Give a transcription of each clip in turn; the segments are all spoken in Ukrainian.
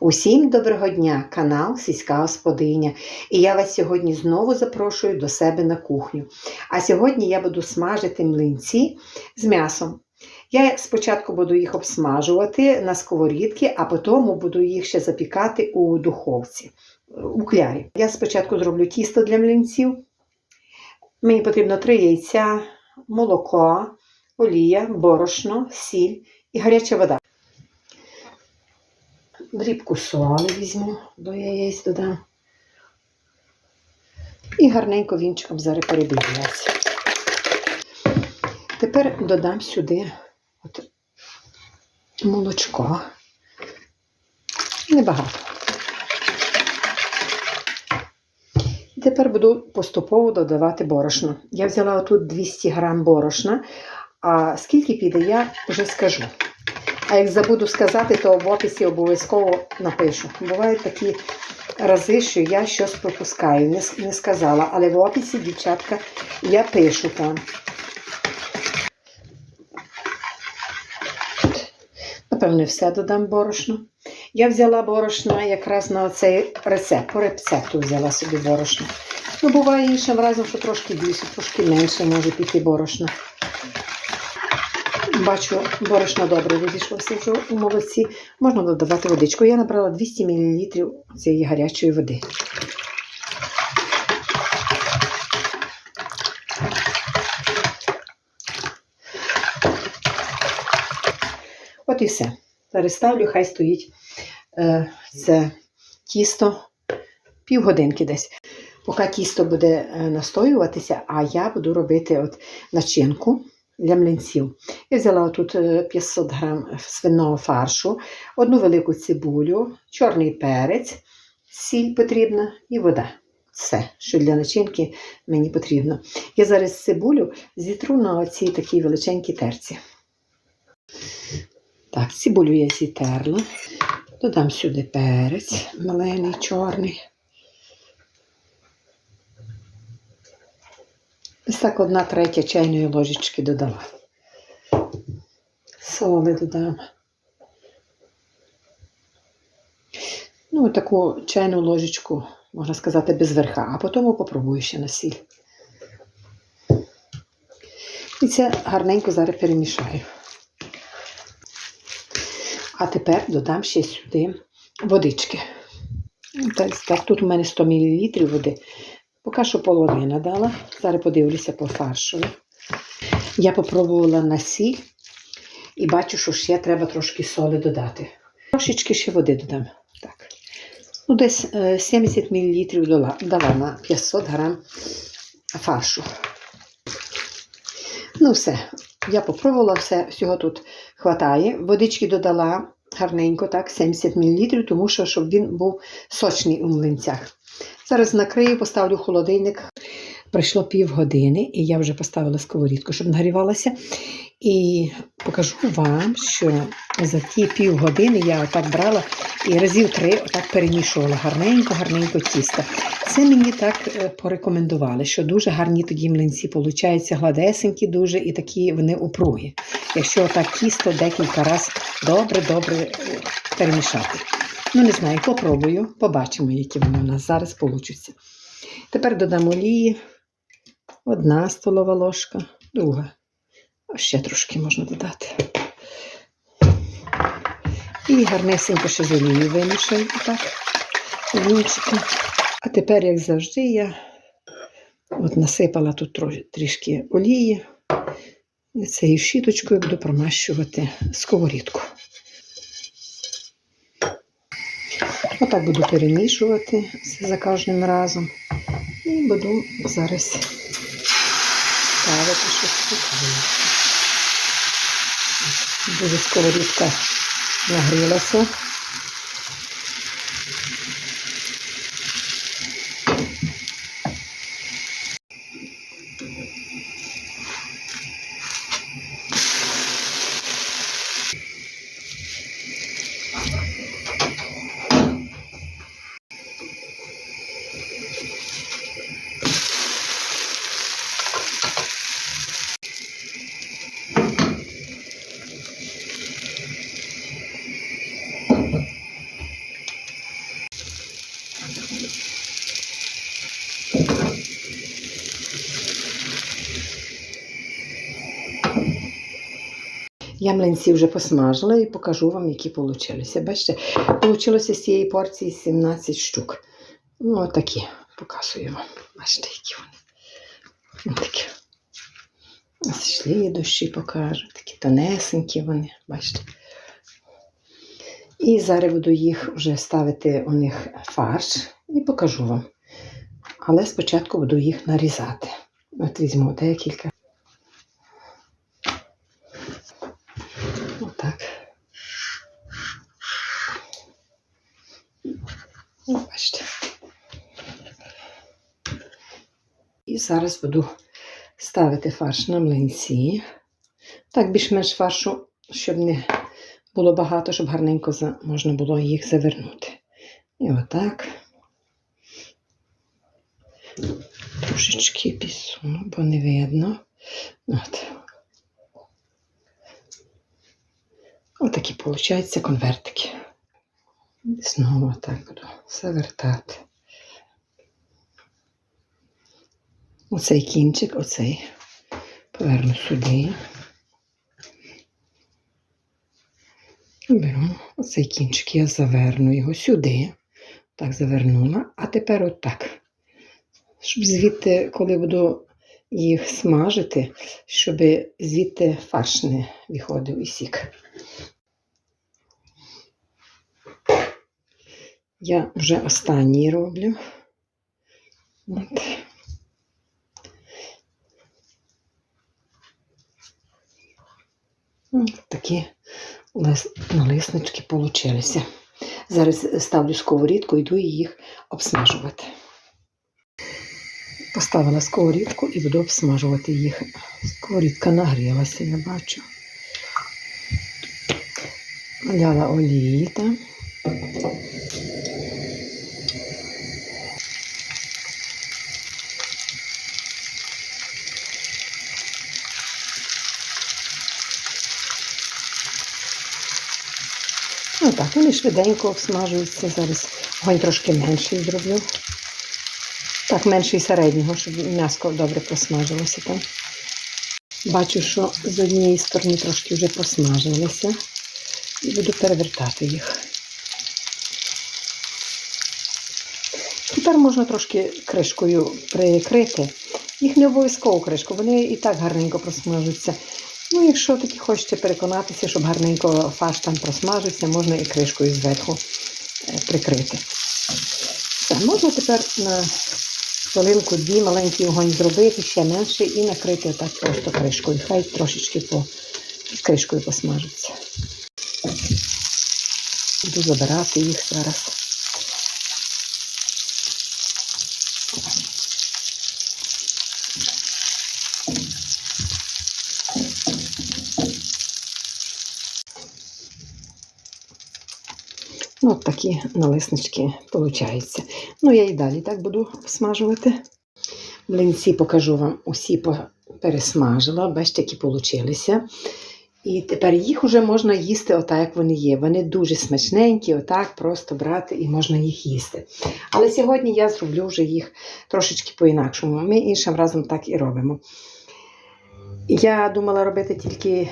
Усім доброго дня, канал Сільська Господиня. І я вас сьогодні знову запрошую до себе на кухню. А сьогодні я буду смажити млинці з м'ясом. Я спочатку буду їх обсмажувати на сковорідці, а потім буду їх ще запікати у духовці, у клярі. Я спочатку зроблю тісто для млинців. Мені потрібно 3 яйця, молоко, олія, борошно, сіль і гаряча вода. Дрібку соли візьму до яєць додам. І гарненько вінчиком зараз яйця. Тепер додам сюди от молочко. Небагато. І тепер буду поступово додавати борошно. Я взяла отут 200 грам борошна, а скільки піде, я вже скажу. А як забуду сказати, то в описі обов'язково напишу. Бувають такі рази, що я щось пропускаю, не, не сказала. Але в описі, дівчатка, я пишу там. Напевне, все додам борошно. Я взяла борошно якраз на цей рецепт. По рецепту взяла собі борошно. Ну, буває іншим разом, що трошки більше, трошки менше може піти борошна. Бачу, борошно добре розійшлося вже у молоці. Можна додавати водичку. Я набрала 200 мл цієї гарячої води. От і все. Зараз ставлю, хай стоїть е, це тісто півгодинки десь. Поки тісто буде е, настоюватися, а я буду робити от начинку для млинців. Я взяла тут 500 грам свиного фаршу, одну велику цибулю, чорний перець, сіль потрібна і вода. Все, що для начинки мені потрібно. Я зараз цибулю зітру на оцій такій величенькій терці. Так, цибулю я зітерла. Додам сюди перець малений, чорний. Ось так одна третя чайної ложечки додала. Соли додам. Ну, таку чайну ложечку, можна сказати, без верха, а потім попробую ще на сіль. І це гарненько зараз перемішаю. А тепер додам ще сюди водички. Так, так, тут у мене 100 мл води. Поки що половина дала. Зараз подивлюся по фаршові. Я попробувала на сіль і бачу, що ще треба трошки соли додати. Трошечки ще води додам. Так. Ну, Десь 70 мл дала, на 500 грам фаршу. Ну, все. Я попробувала все, всього тут хватає. Водички додала гарненько, так, 70 мл, тому що щоб він був сочний у млинцях. Зараз накрию, поставлю холодильник. Пройшло півгодини, і я вже поставила сковорідку, щоб нагрівалася. І покажу вам, що за ті півгодини я отак брала і разів три отак перемішувала гарненько-гарненько тісто. Це мені так е, порекомендували, що дуже гарні тоді млинці получаються гладесенькі, дуже і такі вони упругі. Якщо отак тісто декілька разів добре-добре перемішати. Ну, не знаю, попробую, побачимо, які вони у нас зараз получаться. Тепер додам олії. Одна столова ложка, друга. А ще трошки можна додати. І гарнесенько ще з олією вимішаю так, вінчиком. А тепер, як завжди, я от насипала тут трішки олії. Цією щіточкою буду промащувати сковорідку. Отак буду перемішувати за кожним разом. І буду зараз ставити щось тут. Дуже сковорідка нагрілася. Я млинці вже посмажила і покажу вам, які вийшли. Бачите, вийшло з цієї порції 17 штук. Ну, отакі. Показую вам. Бачите, які вони. Такі. Слідущі покажу. Такі тонесенькі вони, бачите. І зараз буду їх вже ставити у них фарш і покажу вам. Але спочатку буду їх нарізати. От візьму декілька. Отак. Ну, бачите. І зараз буду ставити фарш на млинці. Так, більш-менш фаршу, щоб не було багато, щоб гарненько можна було їх завернути. І отак. Трошечки підсуну, бо не видно. От. Отакі, виходить, конвертики. І Знову так буду завертати. Оцей кінчик, оцей поверну сюди. Беру оцей кінчик, я заверну його сюди. Так, завернула. А тепер отак. Щоб звідти, коли буду їх смажити, щоб звідти фарш не виходив і сік. Я вже останній роблю. От. Такі налиснички получилися. Зараз ставлю сковорідку, йду їх обсмажувати. Поставила сковорідку і буду обсмажувати їх. Сковорідка нагрілася, я бачу. Наляла олії там. Ну так, вони швиденько обсмажуються. Зараз огонь трошки менший зроблю. Так, менший середнього, щоб м'ясо добре просмажилося там. Бачу, що з однієї сторони трошки вже просмажилися. І буду перевертати їх. Тепер можна трошки кришкою прикрити. Їх не обов'язково кришку, вони і так гарненько просмажуться. Ну, якщо таки хочете переконатися, щоб гарненько фарш там просмажився, можна і кришкою зверху е, прикрити. Все, можна тепер на хвилинку дві маленький огонь зробити, ще менше, і накрити отак просто кришкою. Хай трошечки по кришкою посмажиться. Буду забирати їх зараз. Такі налиснички виходять. Ну, я і далі так буду смажувати. Млинці покажу вам усі пересмажила, бачите, які получилися. І тепер їх вже можна їсти отак, як вони є. Вони дуже смачненькі, отак просто брати і можна їх їсти. Але сьогодні я зроблю вже їх трошечки по-інакшому. Ми іншим разом так і робимо. Я думала робити тільки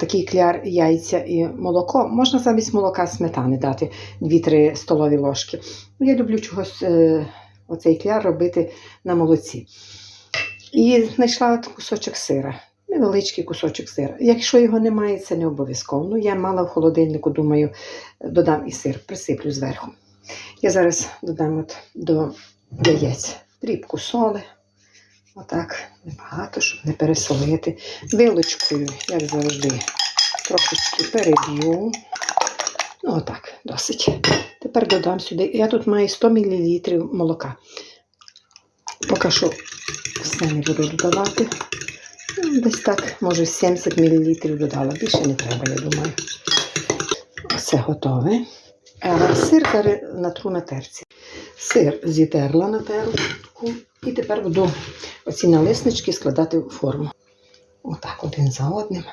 такий кляр, яйця і молоко. Можна замість молока сметани дати 2-3 столові ложки. Ну, Я люблю чогось е, оцей кляр робити на молоці. І знайшла кусочок сира. Невеличкий кусочок сира. Якщо його немає, це не обов'язково. Ну, я мала в холодильнику, думаю, додам і сир, присиплю зверху. Я зараз додам от до яєць дрібку соли. Отак, небагато, щоб не пересолити. Вилочкою, як завжди, трошечки переб'ю. Ну, отак, досить. Тепер додам сюди. Я тут маю 100 мл молока. Поки що все не буду додавати. Ну, Десь так, може, 70 мл додала. Більше не треба, я думаю. Все готове. Сир зараз натру на терці. Сир зітерла на терку. І тепер буду оці налиснички складати в форму. Отак, один за одним.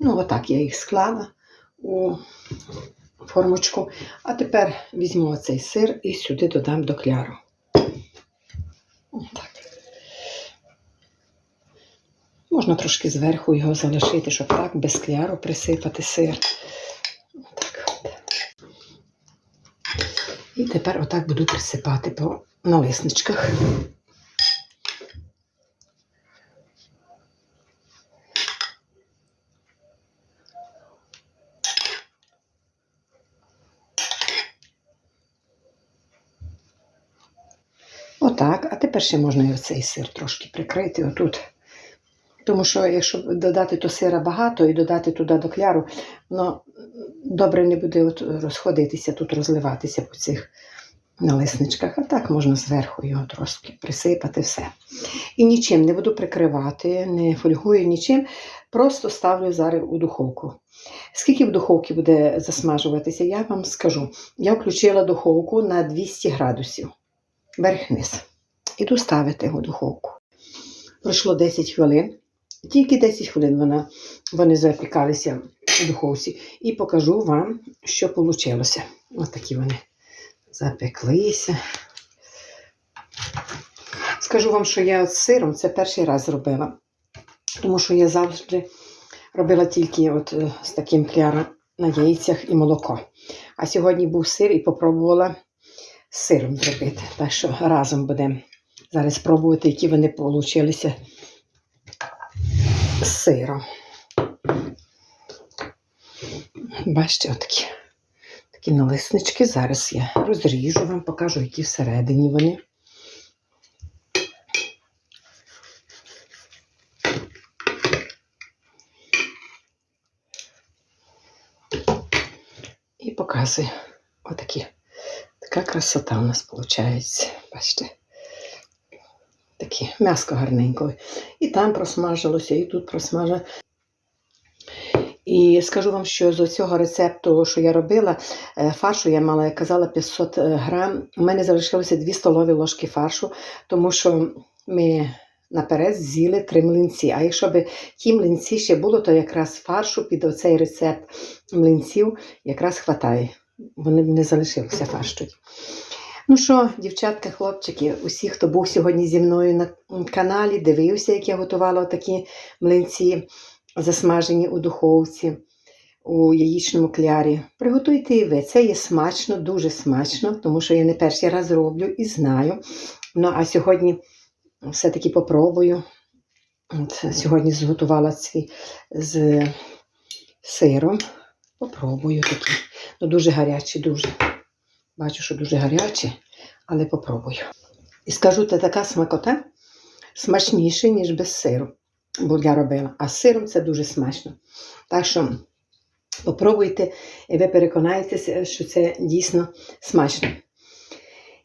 Ну, отак я їх склала у формочку. А тепер візьму оцей сир і сюди додам до кляру. Отак. Можна трошки зверху його залишити, щоб так без кляру присипати сир. Так от. І тепер отак буду присипати по налисничках. Отак. А тепер ще можна і оцей сир трошки прикрити отут. Тому що якщо додати то сира багато і додати туди до кляру, воно добре не буде от розходитися, тут розливатися по цих налисничках. А так можна зверху його трошки присипати все. І нічим не буду прикривати, не фольгую нічим. Просто ставлю зараз у духовку. Скільки в духовці буде засмажуватися, я вам скажу. Я включила духовку на 200 градусів. Верх-низ. Іду ставити у духовку. Пройшло 10 хвилин. Тільки 10 хвилин вона, вони запікалися духовці. І покажу вам, що вийшло. Ось такі вони запеклися. Скажу вам, що я з сиром це перший раз зробила. Тому що я завжди робила тільки от е, з таким кляром на яйцях і молоко. А сьогодні був сир і попробувала з сиром зробити. Так що разом будемо зараз спробувати, які вони получилися з сиром. Бачите, отакі такі налиснички. Зараз я розріжу вам, покажу, які всередині вони. І показую отакі. Така красота у нас виходить. Бачите? Такі м'яско гарненько. І там просмажилося, і тут просмажилося. І скажу вам, що з цього рецепту, що я робила, е, фаршу я мала, як казала, 500 грам. У мене залишилося 2 столові ложки фаршу, тому що ми наперед з'їли три млинці. А якщо б ті млинці ще було, то якраз фаршу під оцей рецепт млинців якраз хватає. Вони б не залишилися фарш. Ну що, дівчатка, хлопчики, усі, хто був сьогодні зі мною на каналі, дивився, як я готувала такі млинці, засмажені у духовці, у яєчному клярі. Приготуйте і ви. Це є смачно, дуже смачно, тому що я не перший раз роблю і знаю. Ну, а сьогодні все-таки попробую. От, сьогодні зготувала ці з сиром. Попробую такі. Ну, дуже гарячі, дуже. Бачу, що дуже гарячі, але попробую. І скажу, це така смакота смачніша, ніж без сиру. Бо робила. А з сиром це дуже смачно. Так що попробуйте, і ви переконаєтеся, що це дійсно смачно.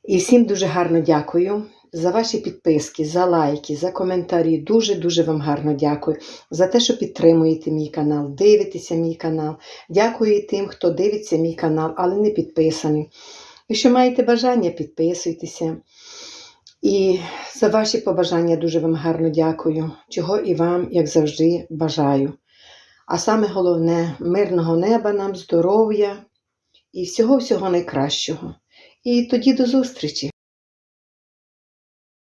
І всім дуже гарно дякую за ваші підписки, за лайки, за коментарі. Дуже-дуже вам гарно дякую за те, що підтримуєте мій канал, дивитеся мій канал. Дякую тим, хто дивиться мій канал, але не підписаний. Якщо маєте бажання, підписуйтеся. І за ваші побажання дуже вам гарно дякую, чого і вам, як завжди, бажаю. А саме головне мирного неба нам, здоров'я і всього-всього найкращого. І тоді до зустрічі!